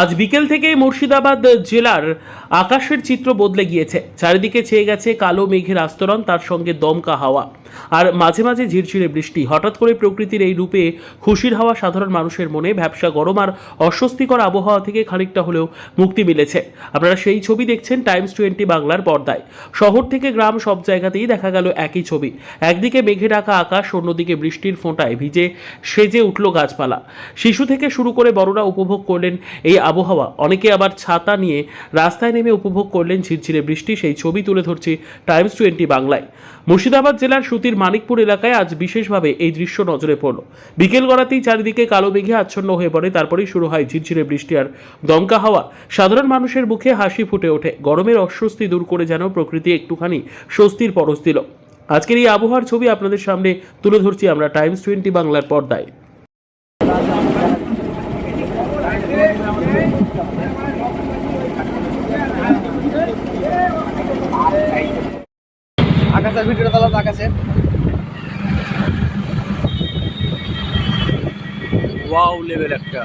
আজ বিকেল থেকে মুর্শিদাবাদ জেলার আকাশের চিত্র বদলে গিয়েছে। চারিদিকে ছেয়ে গেছে কালো মেঘের আস্তরণ, তার সঙ্গে দমকা হাওয়া। আর মাঝে মাঝে ঝিরঝিরে বৃষ্টি। হঠাৎ করে প্রকৃতির এই রূপে খুশির হাওয়া সাধারণ মানুষের মনে, ব্যবসা গরম আর অস্বস্তিকর আবহাওয়া থেকে খানিকটা হলেও মুক্তি মিলেছে। আপনারা সেই ছবি দেখছেন টাইমস টোয়েন্টি বাংলার পর্দায়। শহর থেকে গ্রাম সব জায়গাতেই দেখা গেল একই ছবি। একদিকে মেঘে ঢাকা আকাশ, অন্যদিকে বৃষ্টির ফোঁটায় ভিজে সেজে উঠল গাছপালা। শিশু থেকে শুরু করে বড়রা উপভোগ করলেন এই আবহাওয়া। অনেকে আবার ছাতা নিয়ে রাস্তায় নেমে উপভোগ করলেন ঝিরঝিরে বৃষ্টি। সেই ছবি তুলে ধরছে টাইমস টোয়েন্টি বাংলায়। মুর্শিদাবাদ জেলার সুতির মানিকপুর এলাকায় আজ বিশেষভাবে এই দৃশ্য নজরে পড়ল। বিকেল গড়াতেই চারিদিকে কালো মেঘে আচ্ছন্ন হয়ে পড়ে, তারপরেই শুরু হয় ঝিরঝিরে বৃষ্টি আর দমকা হাওয়া। সাধারণ মানুষের মুখে হাসি ফুটে ওঠে। গরমের অস্বস্তি দূর করে যেন প্রকৃতি একটুখানি স্বস্তির পরশ দিল। আজকের এই আবহাওয়ার ছবি আপনাদের সামনে তুলে ধরছি আমরা টাইমস টোয়েন্টি বাংলার পর্দায়। আকাশের ভিডিওটা তাহলে আকাশের ওয়াও লেভেল একটা।